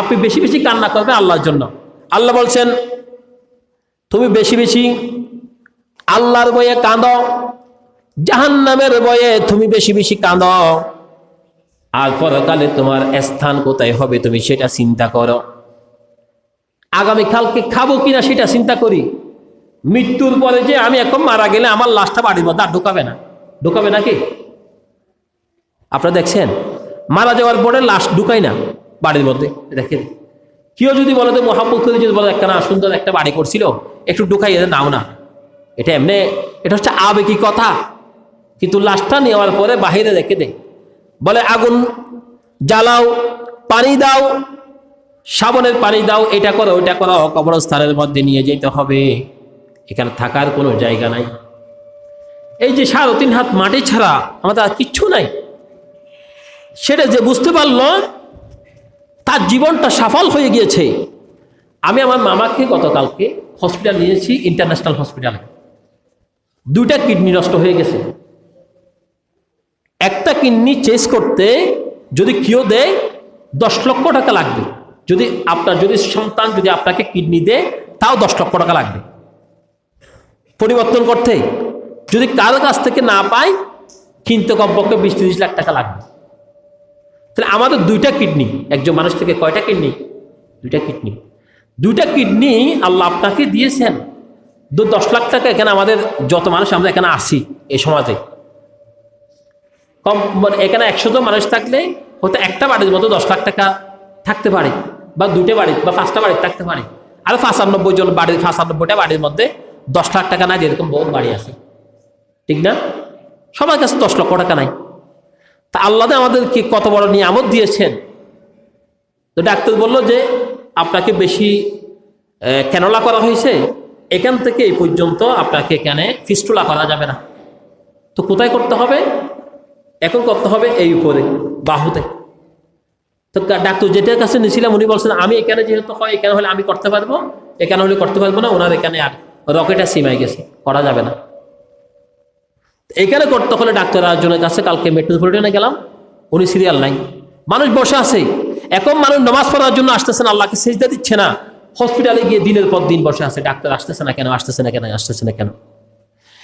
আপনি বেশি বেশি কান্না করবেন আল্লাহর জন্য। আল্লাহ বলছেন, তুমি বেশি বেশি আল্লাহর বয়ে কাঁদো, জাহান্নামের বয়ে তুমি বেশি বেশি কাঁদো। আর পরকালে তোমার স্থান কোথায় হবে তুমি সেটা চিন্তা করো। আগামীকালকে খাব কিনা সেটা চিন্তা করি। মৃত্যুর পরে যে আমি এখন মারা গেলে আমার লাশটা বাড়ির মধ্যে আর ঢুকাবে না। ঢুকাবে নাকি? আপনারা দেখছেন, মারা যাওয়ার পরে লাশ ঢুকাই না। বাড়ির মধ্যে, দেখেন। কেউ যদি বলে তো মোহাম্মদ যদি বলে একটা না সুন্দর একটা বাড়ি করছিল, একটু ঢুকাই এদের নাও না। এটা এমনি, এটা হচ্ছে আবেগী কথা। কিন্তু লাশটা নেওয়ার পরে বাহিরে রেখে দেয় বলে, আগুন জ্বালাও, পানি দাও, সাবনের পানি দাও, এটা করো, ওইটা করো, কবরস্থানের মধ্যে নিয়ে যেতে হবে। এখানে থাকার কোনো জায়গা নাই। এই যে সাড়ে তিন হাত মাটি ছাড়া আমাদের আর কিচ্ছু নাই। সেটা যে বুঝতে পারল তার জীবনটা সফল হয়ে গিয়েছে। আমি আমার মামাকে গতকালকে হসপিটাল নিয়েছি ইন্টারন্যাশনাল হসপিটালে দুইটা কিডনি নষ্ট হয়ে গেছে। একটা কিডনি চেঞ্জ করতে যদি কেউ দেয়, দশ লক্ষ টাকা লাগবে। যদি আপনার, যদি সন্তান যদি আপনাকে কিডনি দেয়, তাও দশ লক্ষ টাকা লাগবে। পরিবর্তন করতে। যদি কারও কাছ থেকে না পায়, কিনতে কমপক্ষে বিশ তিরিশ লাখ টাকা লাগবে। তাহলে আমাদের দুইটা কিডনি, একজন মানুষ থেকে কয়টা কিডনি? দুইটা কিডনি। দুইটা কিডনি আল্লাহ আপনাকে দিয়েছেন। দু দশ লাখ টাকা এখানে আমাদের যত মানুষ, আমরা এখানে আসি এই সমাজে। কম মানে এখানে একশো জন মানুষ থাকলে হয়তো একটা বাড়ির মতো দশ লাখ টাকা থাকতে পারে, বা দুটো বাড়ি বা পাঁচটা বাড়ি থাকতে পারে। আর পাঁচানব্বই জন বাড়ির, পাঁচানব্বইটা বাড়ির মধ্যে দশ লাখ টাকা নাই, যেরকম বহু বাড়ি আছে। ঠিক না? সবার কাছে দশ লক্ষ টাকা নাই। তা আল্লাহ আমাদেরকে কত বড় নিয়ামত দিয়েছেন। তো ডাক্তার বলল যে, আপনাকে বেশি ক্যানোলা করা হয়েছে, এখান থেকে এই পর্যন্ত আপনাকে এখানে ফিস্টুলা করা যাবে না। তো কোথায় করতে হবে? এখন করতে হবে এই উপরে, বাহুতে। তো ডাক্তার যেটার কাছে নিয়েছিলাম, উনি বলছেন, আমি এখানে যেহেতু হয়, এখানে হলে আমি করতে পারব, এখানে হলে করতে পারব না, ওনার এখানে আর রকেটা সিমাই গেছে, করা যাবে না। এখানে করতে হলে ডাক্তার একজনের কাছে, কালকে মেট্রোপলিটনে গেলাম, উনি সিরিয়াল নাই। মানুষ বসে আছে। এখন মানুষ নামাজ পড়ার জন্য আসতেছে না, আল্লাহকে সেজদা দিচ্ছে না। হসপিটালে গিয়ে দিনের পর দিন বসে আছে, ডাক্তার আসতেছে না কেন, আসতেছে না কেন, আসতেছে না কেন?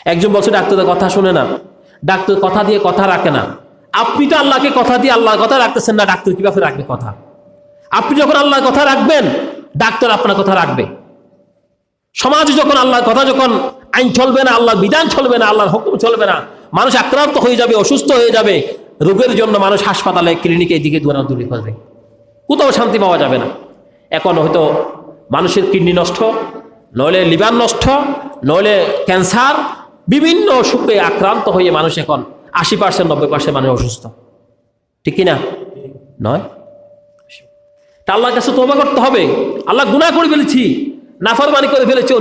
একজন বলছে ডাক্তারের কথা শুনে না। ডাক্তার কথা দিয়ে কথা রাখে না। আপনি তো আল্লাহকে কথা দিয়ে আল্লাহর কথা রাখতেছেন না, ডাক্তার কীভাবে রাখবে কথা? আপনি যখন আল্লাহর কথা রাখবেন, ডাক্তার আপনার কথা রাখবে। সমাজে যখন আল্লাহর কথা যখন আইন চলবে না, আল্লাহর বিধান চলবে না, আল্লাহর হুকুম চলবে না। মানুষ আক্রান্ত হয়ে যাবে, অসুস্থ হয়ে যাবে। রোগের জন্য মানুষ হাসপাতালে, ক্লিনিকে এদিকে দৌড়াদৌড়ি করবে। কোথাও শান্তি পাওয়া যাবে না। এখন হয়তো মানুষের কিডনি নষ্ট, নইলে লিভার নষ্ট, নইলে ক্যান্সার, বিভিন্ন অসুখে আক্রান্ত হয়ে মানুষ এখন আশি পার্সেন্ট, নব্বই পার্সেন্ট মানুষ অসুস্থ। ঠিক কিনা? নয়? তা আল্লাহর কাছে তোবা করতে হবে। আল্লাহ গুনাহ করে ফেলেছি, নাফরমানি করে ফেলেছি